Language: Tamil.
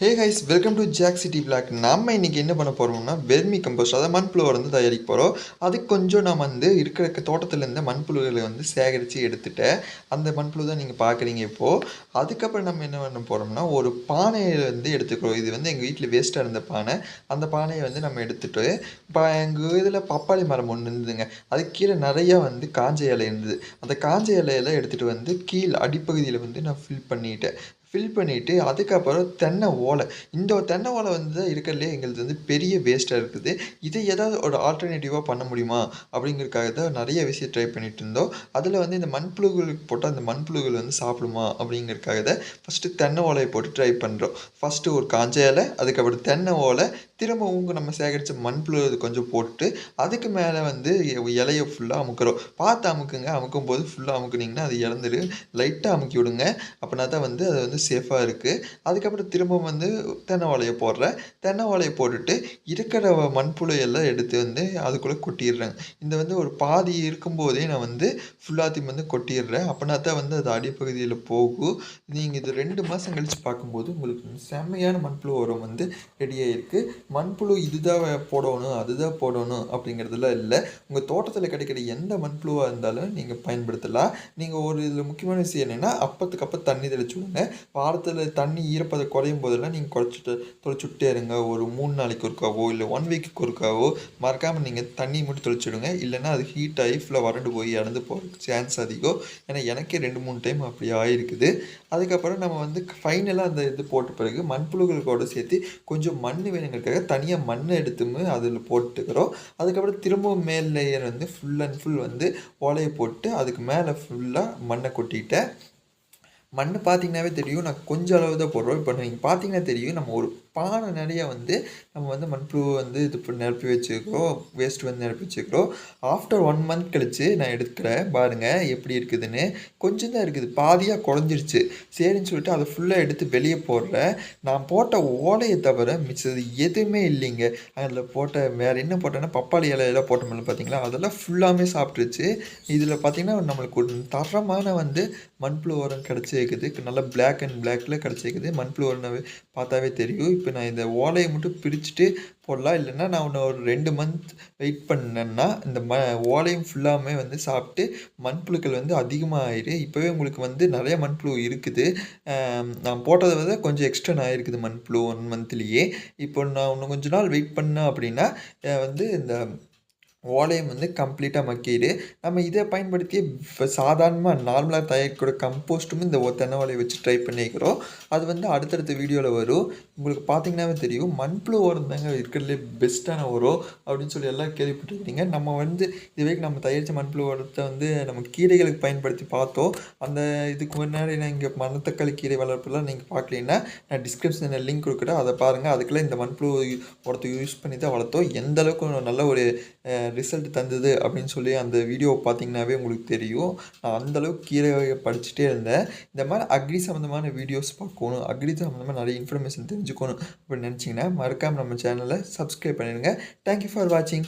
Hey hi's welcome to Jack city block நம்ம இன்றைக்கி என்ன பண்ண போகிறோம்னா வெர்மி கம்போஸ்ட் அதாவது மண்புழுவை வந்து தயாரிக்க போகிறோம் அதுக்கு கொஞ்சம் நான் வந்து இருக்கிற தோட்டத்துலேருந்து மண்புழுகளை வந்து சேகரித்து எடுத்துட்டேன். அந்த மண்புழு தான் நீங்கள் பார்க்குறீங்க இப்போது அதுக்கப்புறம் நம்ம என்ன பண்ண போகிறோம்னா ஒரு பானையை வந்து எடுத்துக்கிறோம். இது வந்து எங்கள் வீட்டில் வேஸ்ட்டாக இருந்த பானை. அந்த பானையை வந்து நம்ம எடுத்துகிட்டு இப்போ எங்கள் இதில் பப்பாளி மரம் ஒன்று இருந்ததுங்க. அது கீழே நிறையா வந்து காஞ்ச இலை இருந்தது. அந்த காஞ்ச இலையெல்லாம் எடுத்துகிட்டு வந்து கீழ் அடிப்பகுதியில் வந்து நான் ஃபில் பண்ணிட்டேன். ஃபில் பண்ணிவிட்டு அதுக்கப்புறம் தென்னை ஓலை. இந்த தென்னை ஓலை வந்து இருக்கிறதுலே எங்களுக்கு வந்து பெரிய வேஸ்ட்டாக இருக்குது. இதை ஏதாவது ஒரு ஆல்டர்னேட்டிவாக பண்ண முடியுமா? அப்படிங்கிறதுக்காக தான் நிறைய விஷயம் ட்ரை பண்ணிகிட்டு இருந்தோம். அதில் வந்து இந்த மண்புழுகளுக்கு போட்டால் அந்த மண்புழுகள் வந்து சாப்பிடுமா? அப்படிங்கிறதுக்காக தான் ஃபஸ்ட்டு தென்னை ஓலையை போட்டு ட்ரை பண்ணுறோம் ஃபஸ்ட்டு ஒரு காஞ்ச இலை அதுக்கப்புறம் தென்னை ஓலை திரும்பவும் நம்ம சேகரித்த மண்புழு இது கொஞ்சம் போட்டு அதுக்கு மேலே வந்து இலையை ஃபுல்லாக அமுக்குறோம். பார்த்து அமுக்குங்க. அமுக்கும் போது ஃபுல்லாக அமுக்குனிங்கன்னா அது இறந்துரு லைட்டாக அமுக்கி விடுங்க. அப்படின்னா தான் வந்து அதை வந்து சேஃபாக இருக்குது அதுக்கப்புறம் திரும்ப வந்து தென்னை வாழையை போடுறேன். தென்னை வாழையை போட்டுட்டு இருக்கிற மண்புழு எல்லாம் எடுத்து வந்து அதுக்குள்ளே கொட்டிடுறேன். இந்த வந்து ஒரு பாதி இருக்கும்போதே நான் வந்து ஃபுல்லாத்தையும் வந்து கொட்டிடுறேன். அப்படின்னா தான் வந்து அது அடிப்பகுதியில் போகும். நீங்கள் இது ரெண்டு மாதம் கழித்து பார்க்கும்போது உங்களுக்கு செம்மையான மண்புழு உரம் வந்து ரெடியாக இருக்குது மண்புழு இதுதான் போடணும் அதுதான் போடணும் அப்படிங்கிறதுலாம் இல்லை. உங்கள் தோட்டத்தில் கிடைக்கிற எந்த மண்புழுவாக இருந்தாலும் நீங்கள் பயன்படுத்தலாம். நீங்கள் ஒரு இதில் முக்கியமான விஷயம் என்னென்னா அப்பத்துக்கு அப்போ தண்ணி தெளிச்சு விடுங்க. வாரத்தில் தண்ணி ஈரப்பதை குறையும் போதெல்லாம் நீங்கள் குறைச்சிட்டு தொளிச்சுட்டே இருங்க. ஒரு மூணு நாளைக்கு ஒருக்காவோ இல்லை ஒன் வீக்கு ஒருக்காவோ மறக்காமல் நீங்கள் தண்ணி மட்டும் தெளிச்சுடுங்க. இல்லைன்னா அது ஹீட் ஆகி ஃபுல்லாக வறண்டு போய் இறந்து போகிறதுக்கு சான்ஸ் அதிகம். ஏன்னா எனக்கே ரெண்டு மூணு டைம் அப்படி ஆகிருக்குது அதுக்கப்புறம் நம்ம வந்து ஃபைனலாக அந்த இது போட்ட பிறகு மண்புழுக்களோட சேர்த்து கொஞ்சம் மண் வேணுங்கிறதுக்காக தனியாக மண் எடுத்துமே அதில் போட்டுக்கிறோம். அதுக்கப்புறம் திரும்பவும் மேல் லேயர் வந்து ஃபுல் அண்ட் ஃபுல் வந்து ஓலையை போட்டு அதுக்கு மேலே ஃபுல்லாக மண்ணை கொட்டிட்டேன் மண் பார்த்தீங்கன்னாவே தெரியும். நான் கொஞ்சம் அளவு தான் போடுறோம். இப்போ நீங்கள் பார்த்தீங்கன்னா தெரியும். நம்ம ஒரு பானை நிறைய வந்து நம்ம வந்து மண்புழு வந்து இது நிரப்பி வச்சுருக்கிறோம் வேஸ்ட் வந்து நிரப்பி வச்சுருக்கிறோம் ஆஃப்டர் ஒன் மந்த் கழித்து நான் எடுக்கிறேன். பாருங்கள் எப்படி இருக்குதுன்னு. கொஞ்சம் தான் இருக்குது. பாதியாக குறைஞ்சிருச்சு சரின்னு சொல்லிட்டு அதை ஃபுல்லாக எடுத்து வெளியே போடுறேன். நான் போட்ட ஓலையை தவிர மிச்சது எதுவுமே இல்லைங்க. அதில் போட்ட வேறு என்ன போட்டேன்னா பப்பாளி இலையெல்லாம் போட்டோம்ல பார்த்தீங்களா அதெல்லாம் ஃபுல்லாமே சாப்பிட்ருச்சு இதில் பார்த்தீங்கன்னா நம்மளுக்கு ஒரு தரமான வந்து மண்புழு உரம் கிடச்சிருக்குது. நல்லா பிளாக் அண்ட் பிளாக்கில் கிடச்சிருக்குது. மண்புழு உரம் பார்த்தாவே தெரியும். இப்போ நான் இந்த ஓலையை மட்டும் பிரிச்சுட்டு போடலாம். இல்லைன்னா நான் ஒன்று ஒரு ரெண்டு மந்த் வெயிட் பண்ணேன்னா இந்த ம ஓலையும் ஃபுல்லாமே வந்து சாப்பிட்டு மண்புழுக்கள் வந்து அதிகமாகிடு இப்போவே உங்களுக்கு வந்து நிறைய மண்புழு இருக்குது. நான் போட்டதை விட கொஞ்சம் எக்ஸ்டன் ஆகிருக்குது மண்புழு ஒன் மந்த்லேயே இப்போ நான் இன்னும் கொஞ்ச நாள் வெயிட் பண்ணேன் அப்படின்னா வந்து இந்த ஓலையம் வந்து கம்ப்ளீட்டாக மக்கிடு நம்ம இதை பயன்படுத்தி இப்போ சாதாரணமாக நார்மலாக தயாரிக்கிற கம்போஸ்ட்டும் இந்த தென்னை ஓலையை வச்சு ட்ரை பண்ணிக்கிறோம். அது வந்து அடுத்தடுத்த வீடியோவில் வரும். உங்களுக்கு பார்த்தீங்கன்னாவே தெரியும். மண்புழு உரம் தாங்க இருக்கிறதுலே பெஸ்ட்டான உரம் அப்படின்னு சொல்லி எல்லாம் கேள்விப்பட்டிருக்கீங்க. நம்ம வந்து இதுவே நம்ம தயாரித்த மண்புழு உரத்தை வந்து நம்ம கீரைகளுக்கு பயன்படுத்தி பார்த்தோம். அந்த இதுக்கு முன்னாடி நான் இங்கே மணத்தக்காளி கீரை வளர்ப்புலாம் நீங்கள் பார்க்கலீங்கன்னா நான் டிஸ்கிரிப்ஷனில் லிங்க் கொடுக்குறேன். அதை பாருங்கள் அதுக்கெல்லாம் இந்த மண்புழு உரத்தை யூஸ் பண்ணி தான் வளர்த்தோம். எந்த அளவுக்கு நல்ல ஒரு ரிசல்ட் தந்தது அப்படின்னு சொல்லி அந்த வீடியோவை பார்த்தீங்கன்னாவே உங்களுக்கு தெரியும். நான் அந்தளவுக்கு கீழே படிச்சுட்டே இருந்தேன். இந்த மாதிரி அக்ரி சம்மந்தமான வீடியோஸ் பார்க்கணும். அக்ரி சம்மந்தமாக நிறைய இன்ஃபர்மேஷன் தெரிஞ்சுக்கணும் அப்படின்னு நினச்சிங்கன்னா மறக்காமல் நம்ம சேனலை சப்ஸ்கிரைப் பண்ணிடுங்க. தேங்க்யூ ஃபார் வாட்சிங்